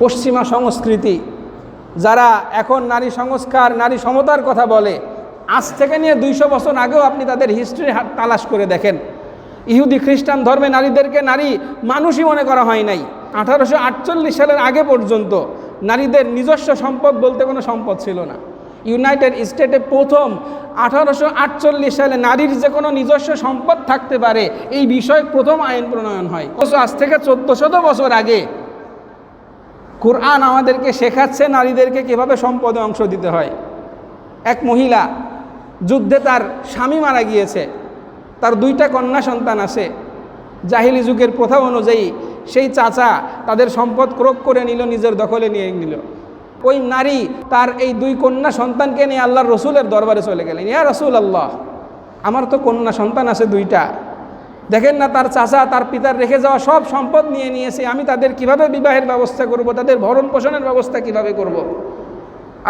পশ্চিমা সংস্কৃতি, যারা এখন নারী সংস্কার, নারী সমতার কথা বলে, আজ থেকে নিয়ে দুইশো বছর আগেও আপনি তাদের হিস্ট্রি তালাশ করে দেখেন। ইহুদি, খ্রিস্টান ধর্মে নারীদেরকে নারী মানুষই মনে করা হয় নাই। আঠারোশো আটচল্লিশ সালের আগে পর্যন্ত নারীদের নিজস্ব সম্পদ বলতে কোনো সম্পদ ছিল না। ইউনাইটেড স্টেটে প্রথম আঠারোশো আটচল্লিশ সালে নারীর যে কোনো নিজস্ব সম্পদ থাকতে পারে, এই বিষয়ে প্রথম আইন প্রণয়ন হয়। আজ থেকে চোদ্দশত বছর আগে কোরআন আমাদেরকে শেখাচ্ছে নারীদেরকে কীভাবে সম্পদে অংশ দিতে হয়। এক মহিলা যুদ্ধে তার স্বামী মারা গিয়েছে, তার দুইটা কন্যা সন্তান আছে। জাহিলি যুগের প্রথা অনুযায়ী সেই চাচা তাদের সম্পদ ক্রোক করে নিল, নিজের দখলে নিয়ে নিল। ওই নারী তার এই দুই কন্যা সন্তানকে নিয়ে আল্লাহর রসুলের দরবারে চলে গেলেন। ইয়া রসুল আল্লাহ আমার তো কন্যা সন্তান আছে দুইটা। দেখেন না তার চাচা, তার পিতার রেখে যাওয়া সব সম্পদ নিয়ে নিয়েছে, আমি তাদের কীভাবে বিবাহের ব্যবস্থা করব, তাদের ভরণ পোষণের ব্যবস্থা কীভাবে করব।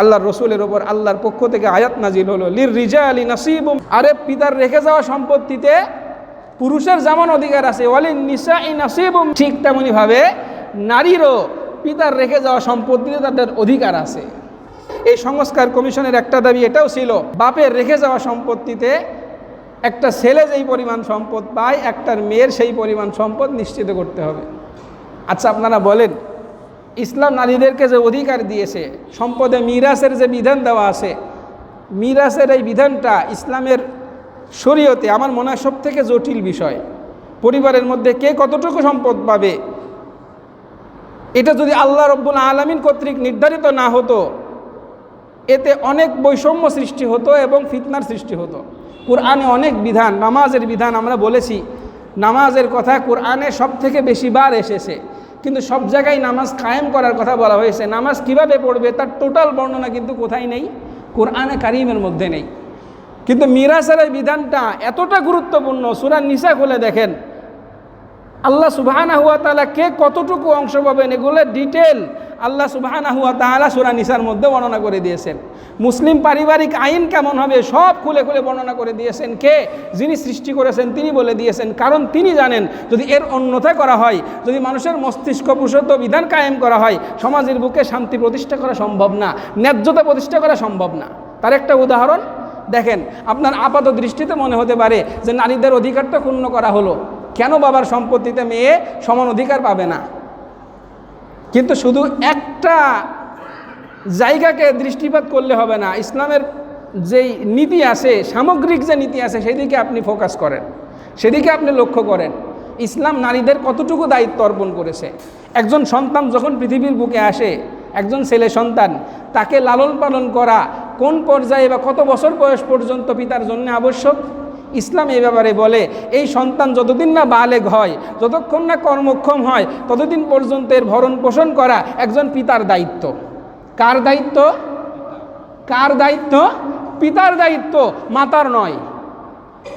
আল্লাহর রসুলের ওপর আল্লাহর পক্ষ থেকে আয়াত নাজিল হলো লির রিজা আলী নাসিব আরে পিতার রেখে যাওয়া সম্পত্তিতে পুরুষের যেমন অধিকার আছে ওয়ালি নিসা ই নাসিব ঠিক তেমনইভাবে নারীরও পিতার রেখে যাওয়া সম্পত্তিতে তাদের অধিকার আছে। এই সংস্কার কমিশনের একটা দাবি এটাও ছিল, বাপের রেখে যাওয়া সম্পত্তিতে একটা ছেলে যেই পরিমাণ সম্পদ পায়, একটার মেয়ের সেই পরিমাণ সম্পদ নিশ্চিত করতে হবে। আচ্ছা আপনারা বলেন, ইসলাম নারীদেরকে যে অধিকার দিয়েছে, সম্পদে মিরাসের যে বিধান দেওয়া আছে, মিরাসের এই বিধানটা ইসলামের শরীয়তে আমার মনে হয় থেকে জটিল বিষয়। পরিবারের মধ্যে কে কতটুকু সম্পদ পাবে, এটা যদি আল্লাহ রব্বুল আলমিন কর্তৃক নির্ধারিত না হতো, এতে অনেক বৈষম্য সৃষ্টি হতো এবং ফিতনার সৃষ্টি হতো। কোরআনে অনেক বিধান, নামাজের বিধান আমরা বলেছি। নামাজের কথা কোরআনে সব থেকে বেশি বার এসেছে। কিন্তু সব জায়গায় নামাজ কায়েম করার কথা বলা হয়েছে। নামাজ কীভাবে পড়বে তার টোটাল বর্ণনা কিন্তু কোথায় নেই? কোরআনে কারিমের মধ্যে নেই। কিন্তু মিরাসের বিধানটা এতটা গুরুত্বপূর্ণ সুরান নিসা খুলে দেখেন। আল্লাহ সুবাহানা হুয়া তালা কে কতটুকু অংশ পাবেন এগুলো ডিটেল আল্লাহ সুবাহানা হুয়া তালা সুরা নিসার মধ্যে বর্ণনা করে দিয়েছেন। মুসলিম পারিবারিক আইন কেমন হবে সব খুলে খুলে বর্ণনা করে দিয়েছেন কে? যিনি সৃষ্টি করেছেন তিনি বলে দিয়েছেন। কারণ তিনি জানেন, যদি এর অন্যথা করা হয়, যদি মানুষের মস্তিষ্ক পুষত বিধান কায়েম করা হয়, সমাজের বুকে শান্তি প্রতিষ্ঠা করা সম্ভব না, ন্যায্যতা প্রতিষ্ঠা করা সম্ভব না। তার একটা উদাহরণ দেখেন, আপনার আপাত দৃষ্টিতে মনে হতে পারে যে নারীদের অধিকারটা ক্ষুণ্ণ করা হলো। কেন বাবার সম্পত্তিতে মেয়ে সমান অধিকার পাবে না? কিন্তু শুধু একটা জায়গাকে দৃষ্টিপাত করলে হবে না, ইসলামের যেই নীতি আছে, সামগ্রিক যে নীতি আছে, সেদিকে আপনি ফোকাস করেন, সেদিকে আপনি লক্ষ্য করেন। ইসলাম নারীদের কতটুকু দায়িত্ব অর্পণ করেছে? একজন সন্তান যখন পৃথিবীর বুকে আসে, একজন ছেলে সন্তান, তাকে লালন পালন করা কোন পর্যায়ে বা কত বছর বয়স পর্যন্ত পিতার জন্য আবশ্যক? ইসলাম এই ব্যাপারে বলে, এই সন্তান যতদিন না বালেগ হয়, যতক্ষণ না কর্মক্ষম হয়, ততদিন পর্যন্ত এর ভরণ পোষণ করা একজন পিতার দায়িত্ব। কার দায়িত্ব? কার দায়িত্ব? পিতার দায়িত্ব, মাতার নয়।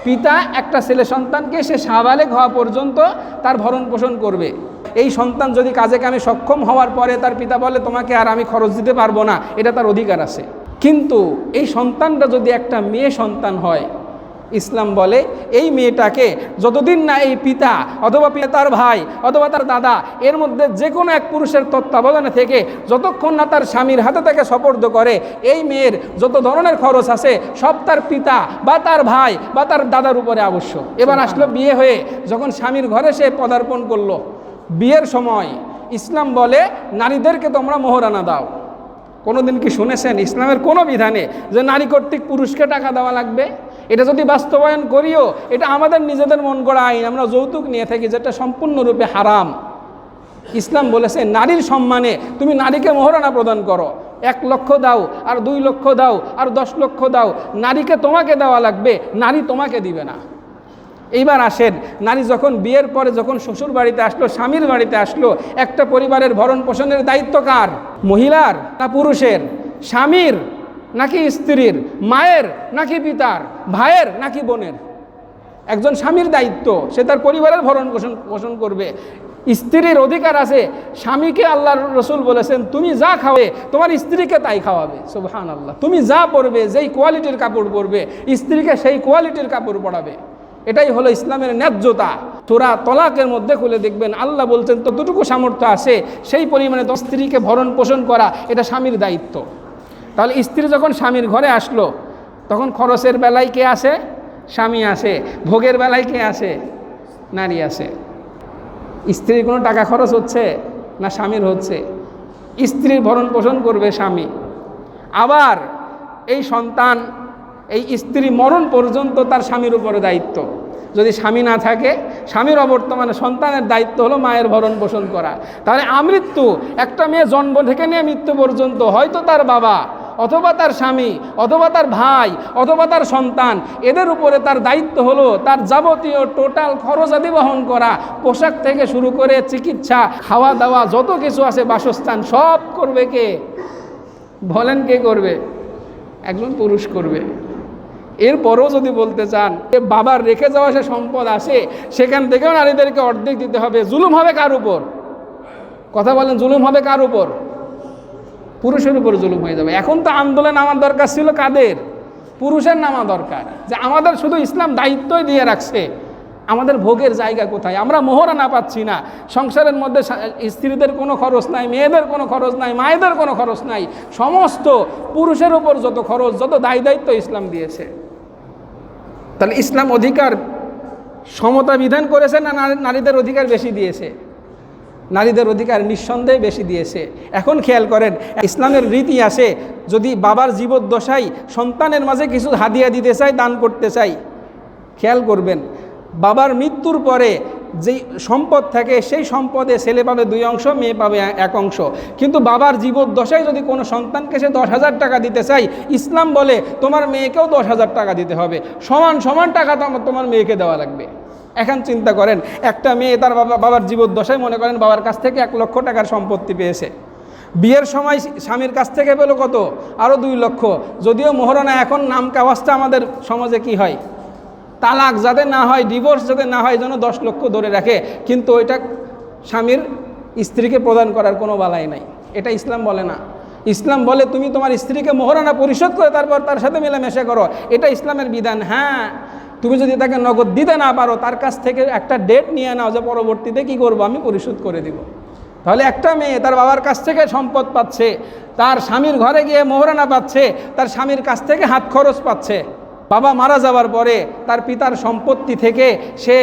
পিতা একটা ছেলে সন্তানকে সে সাবালেগ হওয়া পর্যন্ত তার ভরণ পোষণ করবে। এই সন্তান যদি কাজে কামে সক্ষম হওয়ার পরে তার পিতা বলে, তোমাকে আর আমি খরচ দিতে পারব না। এটা তার অধিকার আছে। কিন্তু এই সন্তানটা যদি একটা মেয়ে সন্তান হয় ইসলাম বলে এই মেয়েটাকে যতদিন না এই পিতা অথবা তার ভাই অথবা তার দাদা এর মধ্যে যে কোনো এক পুরুষের তত্ত্বাবধানে থেকে যতক্ষণ না তার স্বামীর হাতে তাকে সপর্দ করে এই মেয়ের যত ধরনের খরচ আছে সব তার পিতা বা তার ভাই বা তার দাদার উপরে আবশ্যক। এবার আসলো বিয়ে হয়ে যখন স্বামীর ঘরে সে পদার্পণ করল। বিয়ের সময় ইসলাম বলে নারীদেরকে তোমরা মোহরানা দাও। কোনোদিন কি শুনেছেন ইসলামের কোনো বিধানে যে নারী কর্তৃক পুরুষকে টাকা দেওয়া লাগবে? এটা যদি বাস্তবায়ন করিও, এটা আমাদের নিজেদের মন গড়া আইন। আমরা যৌতুক নিয়ে থাকি যেটা সম্পূর্ণরূপে হারাম। ইসলাম বলেছে, নারীর সম্মানে তুমি নারীকে মোহরানা প্রদান করো। এক লক্ষ দাও, আর দুই লক্ষ দাও, আর দশ লক্ষ দাও। নারীকে তোমাকে দেওয়া লাগবে, নারী তোমাকে দিবে না। এইবার আসেন, নারী যখন বিয়ের পরে যখন শ্বশুর বাড়িতে আসলো, স্বামীর বাড়িতে আসলো, একটা পরিবারের ভরণ পোষণের দায়িত্ব কার? মহিলার না পুরুষের? স্বামীর। নাকি স্ত্রীর, মায়ের নাকি পিতার, ভাইয়ের নাকি বোনের? একজন স্বামীর দায়িত্ব, সে তার পরিবারের ভরণ পোষণ পোষণ করবে। স্ত্রীর অধিকার আছে, স্বামীকে আল্লাহ রসুল বলেছেন, তুমি যা খাওয়াবে তোমার স্ত্রীকে তাই খাওয়াবে। সুবহান আল্লাহ তুমি যা পরবে, যেই কোয়ালিটির কাপড় পরবে, স্ত্রীকে সেই কোয়ালিটির কাপড় পরাবে। এটাই হলো ইসলামের ন্যায্যতা। তোরা তলাকের মধ্যে খুলে দেখবেন, আল্লাহ বলছেন, ততটুকু সামর্থ্য আছে, সেই পরিমাণে তো স্ত্রীকে ভরণ পোষণ করা, এটা স্বামীর দায়িত্ব। তাহলে স্ত্রী যখন স্বামীর ঘরে আসলো, তখন খরচের বেলায় কে আসে? স্বামী আসে। ভোগের বেলায় কে আসে? নারী আসে। স্ত্রীর কোনো টাকা খরচ হচ্ছে না স্বামীর হচ্ছে? স্ত্রীর ভরণ পোষণ করবে স্বামী। আবার এই সন্তান, এই স্ত্রী মরণ পর্যন্ত তার স্বামীর উপরে দায়িত্ব। যদি স্বামী না থাকে, স্বামীর অবর্তমানে সন্তানের দায়িত্ব হলো মায়ের ভরণ পোষণ করা। তাহলে আমৃত্যু, একটা মেয়ে জন্ম থেকে নিয়ে মৃত্যু পর্যন্ত হয়তো তার বাবা অথবা তার স্বামী, অথবা তার ভাই, অথবা তার সন্তান, এদের উপরে তার দায়িত্ব হলো তার যাবতীয় টোটাল খরচ আদি বহন করা, পোশাক থেকে শুরু করে চিকিৎসা, খাওয়া দাওয়া, যত কিছু আছে বাসস্থান, সব করবে কে? বলেন কে করবে? একজন পুরুষ করবে। এরপরও যদি বলতে চান যে বাবার রেখে যাওয়া সে সম্পদ আসে সেখান থেকেও নারীদেরকে অর্ধেক দিতে হবে। জুলুম হবে কার উপর? কথা বলেন, জুলুম হবে কার উপর? পুরুষের উপর জুলুম হয়ে যাবে। এখন তো আন্দোলন আমার দরকার ছিল কাদের? পুরুষের নামা দরকার। যে আমাদের শুধু ইসলাম দায়িত্বই দিয়ে রাখছে, আমাদের ভোগের জায়গা কোথায়? আমরা মোহরা না পাচ্ছি না। সংসারের মধ্যে স্ত্রীদের কোনো খরচ নাই, মেয়েদের কোনো খরচ নাই, মায়েদের কোনো খরচ নাই। সমস্ত পুরুষের উপর যত খরচ, যত দায় দায়িত্ব ইসলাম দিয়েছে। তাহলে ইসলাম অধিকার সমতা বিধান করেছে না নারীদের অধিকার বেশি দিয়েছে? নারীদের অধিকার নিঃসন্দেহে বেশি দিয়েছে। এখন খেয়াল করেন, ইসলামের রীতি আছে, যদি বাবার জীবদ্দশায় সন্তানের মাঝে কিছু হাদিয়া দিতে চাই দান করতে চাই খেয়াল করবেন, বাবার মৃত্যুর পরে যেই সম্পদ থাকে, সেই সম্পদে ছেলে পাবে দুই অংশ, মেয়ে পাবে এক অংশ। কিন্তু বাবার জীবদ্দশায় যদি কোনো সন্তানকে সে দশ হাজার টাকা দিতে চাই ইসলাম বলে তোমার মেয়েকেও দশ হাজার টাকা দিতে হবে। সমান সমান টাকা তোমার তোমার মেয়েকে দেওয়া লাগবে। এখন চিন্তা করেন, একটা মেয়ে তার বাবা, বাবার জীবদ্দশায় মনে করেন বাবার কাছ থেকে এক লক্ষ টাকার সম্পত্তি পেয়েছে। বিয়ের সময় স্বামীর কাছ থেকে পেল কত? আরও দুই লক্ষ। যদিও মোহরণা এখন নাম কাওয়াজটা আমাদের সমাজে কি হয়? তালাক যাতে না হয় ডিভোর্স যাতে না হয় যেন দশ লক্ষ ধরে রাখে। কিন্তু ওইটা স্বামীর স্ত্রীকে প্রদান করার কোনো বালাই নাই। এটা ইসলাম বলে না। ইসলাম বলে, তুমি তোমার স্ত্রীকে মোহরানা পরিশোধ করে তারপর তার সাথে মেলামেশা করো। এটা ইসলামের বিধান। হ্যাঁ তুমি যদি তাকে নগদ দিতে না পারো, তার কাছ থেকে একটা ডেট নিয়ে নাও যে পরবর্তীতে কি করব, আমি পরিশোধ করে দিব। তাহলে একটা মেয়ে তার বাবার কাছ থেকে সম্পদ পাচ্ছে, তার স্বামীর ঘরে গিয়ে মোহরানা পাচ্ছে, তার স্বামীর কাছ থেকে হাত খরচ পাচ্ছে। বাবা মারা যাওয়ার পরে তার পিতার সম্পত্তি থেকে সে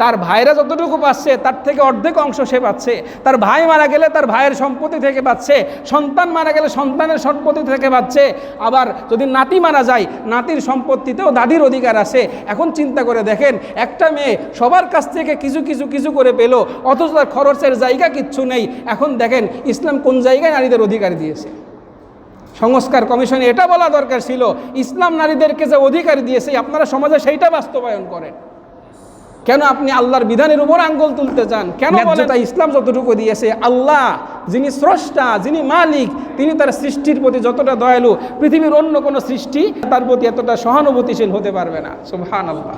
তার ভাইরা যতটুকু পাচ্ছে, তার থেকে অর্ধেক অংশ সে পাচ্ছে। তার ভাই মারা গেলে তার ভাইয়ের সম্পত্তি থেকে পাচ্ছে, সন্তান মারা গেলে সন্তানের সম্পত্তি থেকে পাচ্ছে। আবার যদি নাতি মারা যায়, নাতির সম্পত্তিতেও দাদির অধিকার আছে। এখন চিন্তা করে দেখেন, একটা মেয়ে সবার কাছ থেকে কিছু কিছু কিছু করে পেল, অথচ তার খরচের জায়গা কিচ্ছু নেই। এখন দেখেন, ইসলাম কোন জায়গায় নারীদের অধিকার দিয়েছে? সংস্কার কমিশনে এটা বলা দরকার ছিল। ইসলাম নারীদেরকে যে অধিকার দিয়েছে আপনারা সমাজে সেইটা বাস্তবায়ন করেন। কেন আপনি আল্লাহর বিধানের উপর আঙ্গুল তুলতে চান? কেন বলেন? ইসলাম যতটুকু দিয়েছে আল্লাহ যিনি স্রষ্টা যিনি মালিক তিনি তার সৃষ্টির প্রতি যতটা দয়ালু পৃথিবীর অন্য কোনো সৃষ্টি তার প্রতি এতটা সহানুভূতিশীল হতে পারবে না। সুবহান আল্লাহ